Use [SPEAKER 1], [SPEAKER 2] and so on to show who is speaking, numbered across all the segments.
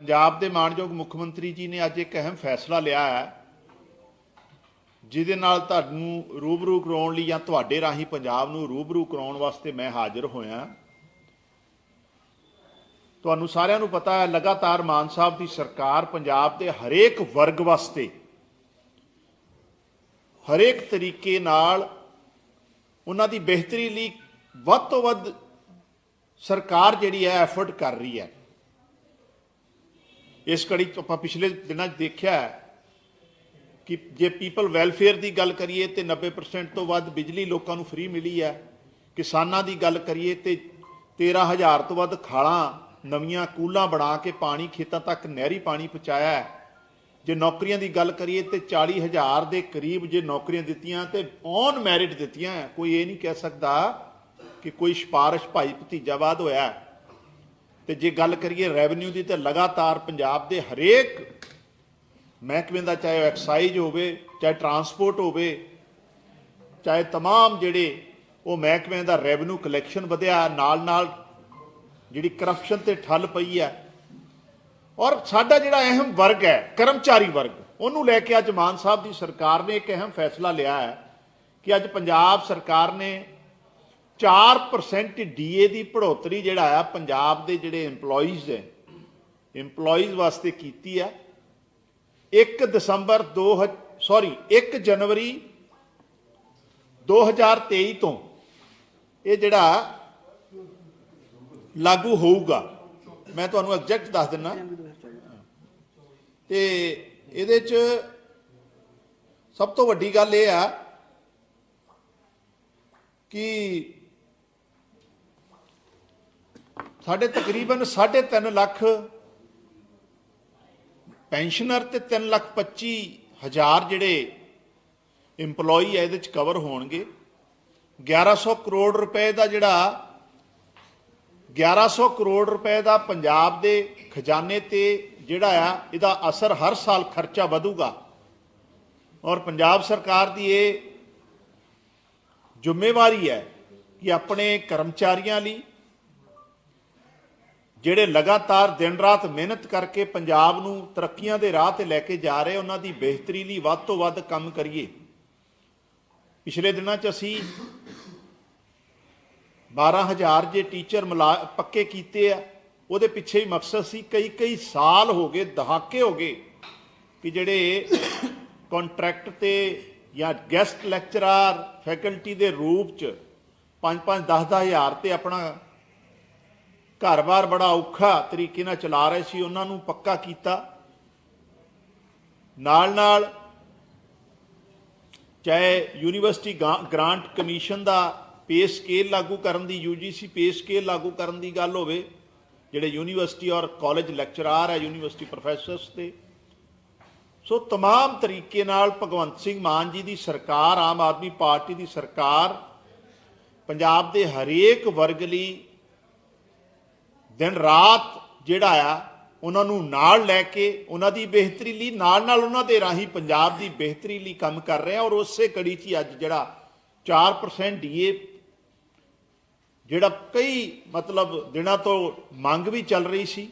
[SPEAKER 1] ਪੰਜਾਬ ਦੇ ਮਾਣਯੋਗ ਮੁੱਖ ਮੰਤਰੀ ਜੀ ਨੇ ਅੱਜ ਇੱਕ ਅਹਿਮ ਫੈਸਲਾ ਲਿਆ ਹੈ, ਜਿਹਦੇ ਨਾਲ ਤੁਹਾਨੂੰ ਰੂਬਰੂ ਕਰਾਉਣ ਲਈ ਜਾਂ ਤੁਹਾਡੇ ਰਾਹੀਂ ਪੰਜਾਬ ਨੂੰ ਰੂਬਰੂ ਕਰਾਉਣ ਵਾਸਤੇ ਮੈਂ ਹਾਜ਼ਰ ਹੋਇਆ। ਤੁਹਾਨੂੰ ਸਾਰਿਆਂ ਨੂੰ ਪਤਾ ਹੈ, ਲਗਾਤਾਰ ਮਾਨ ਸਾਹਿਬ ਦੀ ਸਰਕਾਰ ਪੰਜਾਬ ਦੇ ਹਰੇਕ ਵਰਗ ਵਾਸਤੇ, ਹਰੇਕ ਤਰੀਕੇ ਨਾਲ ਉਹਨਾਂ ਦੀ ਬਿਹਤਰੀ ਲਈ ਵੱਧ ਤੋਂ ਵੱਧ ਸਰਕਾਰ ਜਿਹੜੀ ਹੈ ਐਫਰਟ ਕਰ ਰਹੀ ਹੈ। ਇਸ ਕੜੀ 'ਚ ਆਪਾਂ ਪਿਛਲੇ ਦਿਨਾਂ 'ਚ ਦੇਖਿਆ ਕਿ ਜੇ ਪੀਪਲ ਵੈਲਫੇਅਰ ਦੀ ਗੱਲ ਕਰੀਏ ਤੇ 90% ਤੋਂ ਵੱਧ ਬਿਜਲੀ ਲੋਕਾਂ ਨੂੰ ਫ੍ਰੀ ਮਿਲੀ ਹੈ ਕਿਸਾਨਾਂ ਦੀ ਗੱਲ ਕਰੀਏ ਤੇ 13000 ਤੋਂ ਵੱਧ ਖਾਲਾਂ, ਨਵੀਆਂ ਕੂਲਾਂ ਬਣਾ ਕੇ ਪਾਣੀ ਖੇਤਾਂ ਤੱਕ ਨਹਿਰੀ ਪਾਣੀ ਪਹੁੰਚਾਇਆ ਹੈ ਜੇ ਨੌਕਰੀਆਂ ਦੀ ਗੱਲ ਕਰੀਏ ਤੇ 40000 ਦੇ ਕਰੀਬ ਜੇ ਨੌਕਰੀਆਂ ਦਿੱਤੀਆਂ ਤੇ ਔਨ ਮੈਰਿਟ ਦਿੱਤੀਆਂ, ਕੋਈ ਇਹ ਨਹੀਂ ਕਹਿ ਸਕਦਾ ਕਿ ਕੋਈ ਸਿਫਾਰਿਸ਼ ਭਾਈ ਭਤੀਜਾਵਾਦ ਹੋਇਆ ਹੈ। ਤੇ ਜੇ ਗੱਲ ਕਰੀਏ ਰੈਵਨਿਊ ਦੀ ਤੇ ਲਗਾਤਾਰ ਪੰਜਾਬ ਦੇ ਹਰੇਕ ਮਹਿਕਮੇ ਦਾ ਚਾਹੇ ਐਕਸਾਈਜ਼ ਹੋਵੇ ਚਾਹੇ ਟਰਾਂਸਪੋਰਟ ਹੋਵੇ ਚਾਹੇ तमाम ਜਿਹੜੇ ਉਹ ਮਹਿਕਮੇ ਦਾ ਰੈਵਨਿਊ ਕਲੈਕਸ਼ਨ ਵਧਿਆ ਨਾਲ ਨਾਲ ਜਿਹੜੀ ਕਰਪਸ਼ਨ ਤੇ ਠੱਲ ਪਈ ਹੈ ਔਰ ਸਾਡਾ ਜਿਹੜਾ ਅਹਿਮ ਵਰਗ ਹੈ ਕਰਮਚਾਰੀ ਵਰਗ ਉਹਨੂੰ ਲੈ ਕੇ ਅੱਜ ਮਾਨ ਸਾਹਿਬ ਦੀ ਸਰਕਾਰ ਨੇ ਇੱਕ ਅਹਿਮ ਫੈਸਲਾ ਲਿਆ ਹੈ ਕਿ ਅੱਜ ਪੰਜਾਬ ਸਰਕਾਰ ਨੇ 4% ਡੀਏ ਦੀ ਭੜੋਤਰੀ ਜਿਹੜਾ ਆ, ਪੰਜਾਬ ਦੇ ਜਿਹੜੇ EMPLOYEES ਹੈ EMPLOYEES ਵਾਸਤੇ ਕੀਤੀ ਆ। 1 ਦਸੰਬਰ 2 ਸੌਰੀ 1 ਜਨਵਰੀ 2023 ਤੋਂ ਇਹ ਜਿਹੜਾ ਲਾਗੂ ਹੋਊਗਾ। ਮੈਂ ਤੁਹਾਨੂੰ ਐਗਜ਼ੈਕਟ ਦੱਸ ਦਿੰਨਾ। ਤੇ ਇਹਦੇ ਚ ਸਭ ਤੋਂ ਵੱਡੀ ਗੱਲ ਇਹ ਆ ਕਿ ਸਾਡੇ ਤਕਰੀਬਨ 3.5 ਲੱਖ ਪੈਨਸ਼ਨਰ ਤੇ 3 ਲੱਖ 25 ਹਜ਼ਾਰ ਜਿਹੜੇ EMPLOYE ਆ, ਇਹਦੇ ਚ ਕਵਰ ਹੋਣਗੇ। 1100 ਕਰੋੜ ਰੁਪਏ ਦਾ ਜਿਹੜਾ 1100 ਕਰੋੜ ਰੁਪਏ ਦਾ ਪੰਜਾਬ ਦੇ ਖਜ਼ਾਨੇ ਤੇ ਜਿਹੜਾ ਆ, ਇਹਦਾ ਅਸਰ ਹਰ ਸਾਲ ਖਰਚਾ ਵਧੂਗਾ। ਔਰ ਪੰਜਾਬ ਸਰਕਾਰ ਦੀ ਇਹ ਜ਼ਿੰਮੇਵਾਰੀ ਹੈ ਕਿ ਆਪਣੇ ਕਰਮਚਾਰੀਆਂ ਲਈ ਜਿਹੜੇ ਲਗਾਤਾਰ ਦਿਨ ਰਾਤ ਮਿਹਨਤ ਕਰਕੇ ਪੰਜਾਬ ਨੂੰ ਤਰੱਕੀਆਂ ਦੇ ਰਾਹ ਤੇ ਲੈ ਕੇ ਜਾ ਰਹੇ, ਉਹਨਾਂ ਦੀ ਬਿਹਤਰੀ ਲਈ ਵੱਧ ਤੋਂ ਵੱਧ ਕੰਮ ਕਰੀਏ। ਪਿਛਲੇ ਦਿਨਾਂ 'ਚ ਅਸੀਂ 12000 ਜੇ ਟੀਚਰ ਮਿਲਾ, ਪੱਕੇ ਕੀਤੇ ਆ, ਉਹਦੇ ਪਿੱਛੇ ਹੀ ਮਕਸਦ ਸੀ, ਕਈ ਕਈ ਸਾਲ ਹੋ ਗਏ, ਦਹਾਕੇ ਹੋ ਗਏ ਕਿ ਜਿਹੜੇ ਕੰਟਰੈਕਟ ਤੇ ਜਾਂ ਗੈਸਟ ਲੈਕਚਰਰ ਫੈਕਲਟੀ ਦੇ ਰੂਪ ਚ 5-5 10 ਹਜ਼ਾਰ ਤੇ ਆਪਣਾ ਘਰ-ਬਾਰ ਬੜਾ ਔਖਾ ਤਰੀਕੇ ਨਾਲ ਚਲਾ ਰਹੇ ਸੀ ਉਹਨਾਂ ਨੂੰ ਪੱਕਾ ਕੀਤਾ ਨਾਲ-ਨਾਲ ਚਾਹੇ ਯੂਨੀਵਰਸਿਟੀ ਗ੍ਰਾਂਟ ਕਮਿਸ਼ਨ ਦਾ ਪੇ ਸਕੇਲ ਲਾਗੂ ਕਰਨ ਦੀ UGC ਪੇ ਸਕੇਲ ਲਾਗੂ ਕਰਨ ਦੀ ਗੱਲ ਹੋਵੇ ਜਿਹੜੇ ਯੂਨੀਵਰਸਿਟੀ ਔਰ ਕਾਲਜ ਲੈਕਚਰਰ ਹੈ ਯੂਨੀਵਰਸਿਟੀ ਪ੍ਰੋਫੈਸਰਸ ਤੇ ਸੋ तमाम ਤਰੀਕੇ ਨਾਲ ਭਗਵੰਤ ਸਿੰਘ ਮਾਨ ਜੀ ਦੀ ਸਰਕਾਰ ਆਮ ਆਦਮੀ ਪਾਰਟੀ ਦੀ ਸਰਕਾਰ ਪੰਜਾਬ ਦੇ ਹਰੇਕ ਵਰਗ ਲਈ ਦਿਨ ਰਾਤ ਜਿਹੜਾ ਆ, ਉਹਨਾਂ ਨੂੰ ਨਾਲ ਲੈ ਕੇ, ਉਹਨਾਂ ਦੀ ਬਿਹਤਰੀ ਲਈ, ਨਾਲ ਨਾਲ ਉਹਨਾਂ ਦੇ ਰਾਹੀਂ ਪੰਜਾਬ ਦੀ ਬਿਹਤਰੀ ਲਈ ਕੰਮ ਕਰ ਰਿਹਾ ਔਰ ਉਸੇ ਕੜੀ 'ਚ ਹੀ ਅੱਜ ਜਿਹੜਾ 4% ਡੀਏ ਜਿਹੜਾ ਕਈ ਮਤਲਬ ਦਿਨਾਂ ਤੋਂ ਮੰਗ ਵੀ ਚੱਲ ਰਹੀ ਸੀ।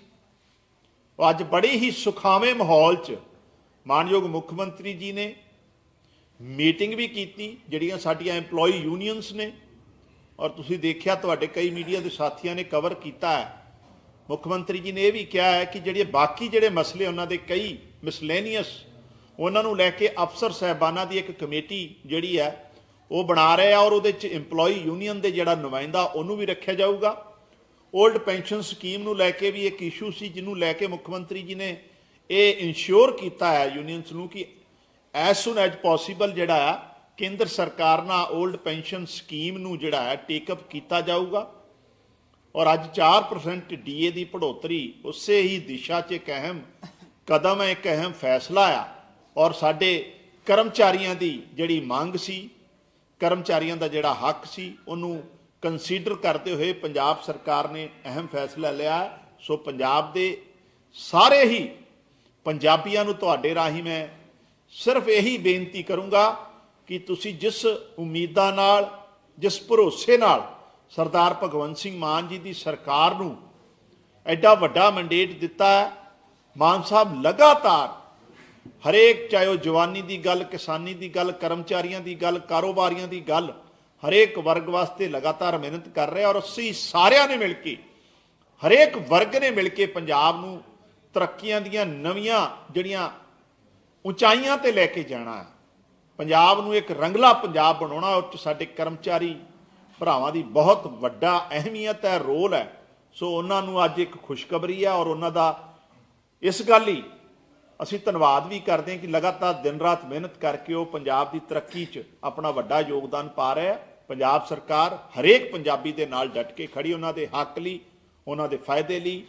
[SPEAKER 1] ਉਹ ਅੱਜ ਬੜੇ ਹੀ ਸੁਖਾਵੇਂ ਮਾਹੌਲ 'ਚ ਮਾਨਯੋਗ ਮੁੱਖ ਮੰਤਰੀ ਜੀ ਨੇ ਮੀਟਿੰਗ ਵੀ ਕੀਤੀ, ਜਿਹੜੀਆਂ ਸਾਡੀਆਂ EMPLOYE ਯੂਨੀਅਨਸ ਨੇ। ਔਰ ਤੁਸੀਂ ਦੇਖਿਆ, ਤੁਹਾਡੇ ਕਈ ਮੀਡੀਆ ਦੇ ਸਾਥੀਆਂ ਨੇ ਕਵਰ ਕੀਤਾ ਹੈ। ਮੁੱਖ ਮੰਤਰੀ ਜੀ ਨੇ ਇਹ ਵੀ ਕਿਹਾ ਹੈ ਕਿ ਜਿਹੜੇ ਬਾਕੀ ਜਿਹੜੇ ਮਸਲੇ ਉਹਨਾਂ ਦੇ ਕਈ ਮਿਸਲੇਨੀਅਸ ਉਹਨਾਂ ਨੂੰ ਲੈ ਕੇ ਅਫਸਰ ਸਹਿਬਾਨਾਂ ਦੀ ਇੱਕ ਕਮੇਟੀ ਜਿਹੜੀ ਹੈ, ਉਹ ਬਣਾ ਰਹੇ ਆ ਔਰ ਉਹਦੇ ਚ EMPLOYE ਯੂਨੀਅਨ ਦੇ ਜਿਹੜਾ ਨੁਮਾਇੰਦਾ ਉਹਨੂੰ ਵੀ ਰੱਖਿਆ ਜਾਊਗਾ। 올ਡ ਪੈਨਸ਼ਨ ਸਕੀਮ ਨੂੰ ਲੈ ਕੇ ਵੀ ਇੱਕ ਇਸ਼ੂ ਸੀ ਜਿਹਨੂੰ ਲੈ ਕੇ ਮੁੱਖ ਮੰਤਰੀ ਜੀ ਨੇ ਇਹ ਇਨਸ਼ੋਰ ਕੀਤਾ ਹੈ ਯੂਨੀਅਨਸ ਨੂੰ ਕਿ ਐਸ ਸੂਨ ਐਜ ਪੋਸੀਬਲ ਜਿਹੜਾ ਆ, ਕੇਂਦਰ ਸਰਕਾਰ ਨਾਲ 올ਡ ਪੈਨਸ਼ਨ ਸਕੀਮ ਨੂੰ ਜਿਹੜਾ ਹੈ ਟੇਕ ਅਪ ਕੀਤਾ ਜਾਊਗਾ। ਔਰ ਅੱਜ 4% ਡੀਏ ਦੀ ਪੜੋਤਰੀ ਉਸੇ ਹੀ ਦਿਸ਼ਾ 'ਚ ਇੱਕ ਅਹਿਮ ਕਦਮ ਹੈ, ਇੱਕ ਅਹਿਮ ਫੈਸਲਾ ਆ। ਔਰ ਸਾਡੇ ਕਰਮਚਾਰੀਆਂ ਦੀ ਜਿਹੜੀ ਮੰਗ ਸੀ, ਕਰਮਚਾਰੀਆਂ ਦਾ ਜਿਹੜਾ ਹੱਕ ਸੀ, ਉਹਨੂੰ ਕੰਸੀਡਰ ਕਰਦੇ ਹੋਏ ਪੰਜਾਬ ਸਰਕਾਰ ਨੇ ਅਹਿਮ ਫੈਸਲਾ ਲਿਆ ਸੋ ਪੰਜਾਬ ਦੇ ਸਾਰੇ ਹੀ ਪੰਜਾਬੀਆਂ ਨੂੰ ਤੁਹਾਡੇ ਰਾਹੀਂ ਮੈਂ ਸਿਰਫ ਇਹੀ ਬੇਨਤੀ ਕਰੂੰਗਾ ਕਿ ਤੁਸੀਂ ਜਿਸ ਉਮੀਦਾਂ ਨਾਲ, ਜਿਸ ਭਰੋਸੇ ਨਾਲ ਸਰਦਾਰ ਭਗਵੰਤ ਸਿੰਘ ਮਾਨ ਜੀ ਦੀ ਸਰਕਾਰ ਨੂੰ ਐਡਾ ਵੱਡਾ ਮੰਡੇਟ ਦਿੱਤਾ ਹੈ। ਮਾਨ ਸਾਹਿਬ ਲਗਾਤਾਰ ਹਰੇਕ, ਚਾਹੇ ਉਹ ਜਵਾਨੀ ਦੀ ਗੱਲ, ਕਿਸਾਨੀ ਦੀ ਗੱਲ, ਕਰਮਚਾਰੀਆਂ ਦੀ ਗੱਲ, ਕਾਰੋਬਾਰੀਆਂ ਦੀ ਗੱਲ, ਹਰੇਕ ਵਰਗ ਵਾਸਤੇ ਲਗਾਤਾਰ ਮਿਹਨਤ ਕਰ ਰਿਹਾ ਔਰ ਅਸੀਂ ਸਾਰਿਆਂ ਨੇ ਮਿਲ ਕੇ, ਹਰੇਕ ਵਰਗ ਨੇ ਮਿਲ ਕੇ ਪੰਜਾਬ ਨੂੰ ਤਰੱਕੀਆਂ ਦੀਆਂ ਨਵੀਆਂ ਜਿਹੜੀਆਂ ਉਚਾਈਆਂ ਤੇ ਲੈ ਕੇ ਜਾਣਾ ਹੈ। ਪੰਜਾਬ ਨੂੰ ਇੱਕ ਰੰਗਲਾ ਪੰਜਾਬ ਬਣਾਉਣਾ ਉਹ 'ਚ ਸਾਡੇ ਕਰਮਚਾਰੀ ਭਰਾਵਾਂ ਦੀ ਬਹੁਤ ਵੱਡਾ ਅਹਿਮੀਅਤ ਹੈ, ਰੋਲ ਹੈ। ਸੋ ਉਹਨਾਂ ਨੂੰ ਅੱਜ ਇੱਕ ਖੁਸ਼ਖਬਰੀ ਹੈ ਔਰ ਉਹਨਾਂ ਦਾ ਇਸ ਗੱਲ ਲਈ ਅਸੀਂ ਧੰਨਵਾਦ ਵੀ ਕਰਦੇ ਹਾਂ ਕਿ ਲਗਾਤਾਰ ਦਿਨ ਰਾਤ ਮਿਹਨਤ ਕਰਕੇ ਉਹ ਪੰਜਾਬ ਦੀ ਤਰੱਕੀ 'ਚ ਆਪਣਾ ਵੱਡਾ ਯੋਗਦਾਨ ਪਾ ਰਿਹਾ ਹੈ ਪੰਜਾਬ ਸਰਕਾਰ ਹਰੇਕ ਪੰਜਾਬੀ ਦੇ ਨਾਲ ਡਟ ਕੇ ਖੜੀ, ਉਹਨਾਂ ਦੇ ਹੱਕ ਲਈ, ਉਹਨਾਂ ਦੇ ਫਾਇਦੇ ਲਈ,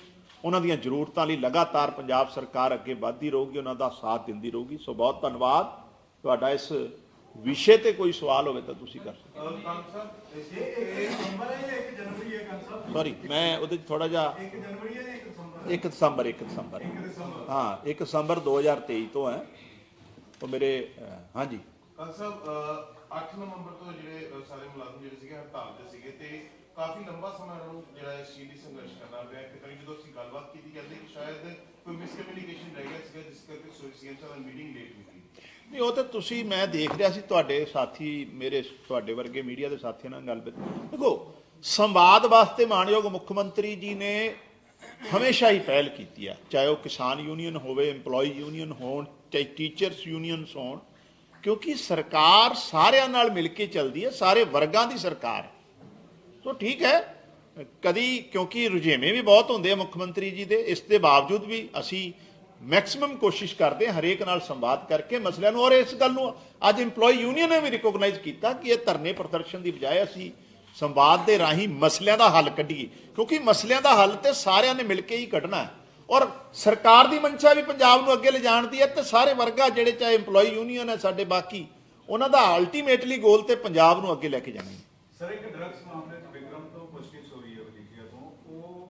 [SPEAKER 1] ਉਹਨਾਂ ਦੀਆਂ ਜ਼ਰੂਰਤਾਂ ਲਈ ਲਗਾਤਾਰ ਪੰਜਾਬ ਸਰਕਾਰ ਅੱਗੇ ਵਧਦੀ ਰਹੂਗੀ, ਉਹਨਾਂ ਦਾ ਸਾਥ ਦਿੰਦੀ ਰਹੂਗੀ। ਸੋ ਬਹੁਤ ਧੰਨਵਾਦ। ਤੁਹਾਡਾ ਇਸ ਵਿਸ਼ੇ ਤੇ ਕੋਈ ਸਵਾਲ ਹੋਵੇ ਤਾਂ ਤੁਸੀਂ ਕਰ ਸਕਦੇ
[SPEAKER 2] ਅਹ ਕਾਂਗ ਸਾਹਿਬ ਇਸ
[SPEAKER 3] ਇਹ ਨੰਬਰ ਹੈ ਜਾਂ 1 ਜਨਵਰੀ ਹੈ ਕੰਨ ਸਾਹਿਬ?
[SPEAKER 1] ਸੌਰੀ ਮੈਂ ਉਹਦੇ ਥੋੜਾ ਜਿਹਾ
[SPEAKER 3] 1 ਜਨਵਰੀ ਹੈ ਜਾਂ 1 ਦਸੰਬਰ
[SPEAKER 1] 1 ਦਸੰਬਰ 1 ਦਸੰਬਰ।
[SPEAKER 3] 1 ਦਸੰਬਰ।
[SPEAKER 1] ਹਾਂ 1 ਦਸੰਬਰ 2023 ਤੋਂ ਹੈ। ਉਹ ਮੇਰੇ ਹਾਂਜੀ।
[SPEAKER 2] ਕਾਂਗ ਸਾਹਿਬ 8 ਨਵੰਬਰ ਤੋਂ ਜਿਹੜੇ ਸਾਰੇ ਮੁਲਾਜ਼ਮ ਜਿਹੜੇ ਸੀਗੇ ਹੜਤਾਲ ਤੇ ਸੀਗੇ ਤੇ ਕਾਫੀ ਲੰਬਾ ਸਮਾਂ ਇਹਨਾਂ ਨੂੰ ਜਿਹੜਾ ਇਸ ਚੀਜ਼ ਲਈ ਸੰਘਰਸ਼ ਕਰਨਾ ਪਿਆ। ਕਿ ਤਰੀ ਜਦੋਂ ਅਸੀਂ ਗੱਲਬਾਤ ਕੀਤੀ ਕਹਿੰਦੇ ਕਿ ਸ਼ਾਇਦ ਕੋਈ ਮਿਸਕਮਿਊਨੀਕੇਸ਼ਨ ਰਹਿ ਗਿਆ ਸੀਗਾ ਜਿਸ ਕਰਕੇ ਸਾਹਿਬ ਦੀ ਮੀਟਿੰਗ ਲੇਟ ਹੋਈ
[SPEAKER 1] ਨਹੀਂ, ਉਹ ਤਾਂ ਤੁਸੀਂ, ਮੈਂ ਦੇਖ ਰਿਹਾ ਸੀ ਤੁਹਾਡੇ ਸਾਥੀ, ਮੇਰੇ, ਤੁਹਾਡੇ ਵਰਗੇ ਮੀਡੀਆ ਦੇ ਸਾਥੀਆਂ ਨਾਲ ਗੱਲ ਦੇਖੋ, ਸੰਵਾਦ ਵਾਸਤੇ ਮਾਨਯੋਗ ਮੁੱਖ ਮੰਤਰੀ ਜੀ ਨੇ ਹਮੇਸ਼ਾ ਹੀ ਪਹਿਲ ਕੀਤੀ ਹੈ ਚਾਹੇ ਉਹ ਕਿਸਾਨ ਯੂਨੀਅਨ ਹੋਵੇ EMPLOYE ਯੂਨੀਅਨ ਹੋਣ, ਚਾਹੇ ਟੀਚਰਸ ਯੂਨੀਅਨਸ ਹੋਣ, ਕਿਉਂਕਿ ਸਰਕਾਰ ਸਾਰਿਆਂ ਨਾਲ ਮਿਲ ਕੇ ਚੱਲਦੀ ਹੈ ਸਾਰੇ ਵਰਗਾਂ ਦੀ ਸਰਕਾਰ ਹੈ ਸੋ ਠੀਕ ਹੈ, ਕਦੀ, ਕਿਉਂਕਿ ਰੁਝੇਵੇਂ ਵੀ ਬਹੁਤ ਹੁੰਦੇ ਆ ਮੁੱਖ ਮੰਤਰੀ ਜੀ ਦੇ, ਇਸ ਦੇ ਬਾਵਜੂਦ ਵੀ ਅਸੀਂ ਮੈਕਸਿਮਮ ਕੋਸ਼ਿਸ਼ ਕਰਦੇ ਹਰੇਕ ਨਾਲ ਸੰਵਾਦ ਕਰਕੇ ਮਸਲਿਆਂ ਨੂੰ, ਔਰ ਇਸ ਗੱਲ ਨੂੰ ਅੱਜ EMPLOYE ਯੂਨੀਅਨ ਨੇ ਵੀ ਰਿਕੋਗਨਾਈਜ਼ ਕੀਤਾ ਕਿ ਇਹ ਧਰਨੇ ਪ੍ਰਦਰਸ਼ਨ ਦੀ ਬਜਾਏ ਅਸੀਂ ਸੰਵਾਦ ਦੇ ਰਾਹੀਂ ਮਸਲਿਆਂ ਦਾ ਹੱਲ ਕੱਢੀਏ, ਕਿਉਂਕਿ ਮਸਲਿਆਂ ਦਾ ਹੱਲ ਤੇ ਸਾਰਿਆਂ ਨੇ ਮਿਲ ਕੇ ਹੀ ਕੱਢਣਾ ਹੈ। ਔਰ ਸਰਕਾਰ ਦੀ ਮਨਸ਼ਾ ਵੀ ਪੰਜਾਬ ਨੂੰ ਅੱਗੇ ਲਿਜਾਣ ਦੀ ਹੈ ਤੇ ਸਾਰੇ ਵਰਗਾ ਜਿਹੜੇ ਚਾਹੇ EMPLOYE ਯੂਨੀਅਨ ਹੈ ਸਾਡੇ ਬਾਕੀ, ਉਹਨਾਂ ਦਾ ਅਲਟੀਮੇਟਲੀ ਗੋਲ ਤੇ ਪੰਜਾਬ ਨੂੰ ਅੱਗੇ ਲੈ ਕੇ ਜਾਣਾ ਹੈ।
[SPEAKER 3] ਸਰ ਇੱਕ ਡਰੱਗਸ ਮਾਮਲੇ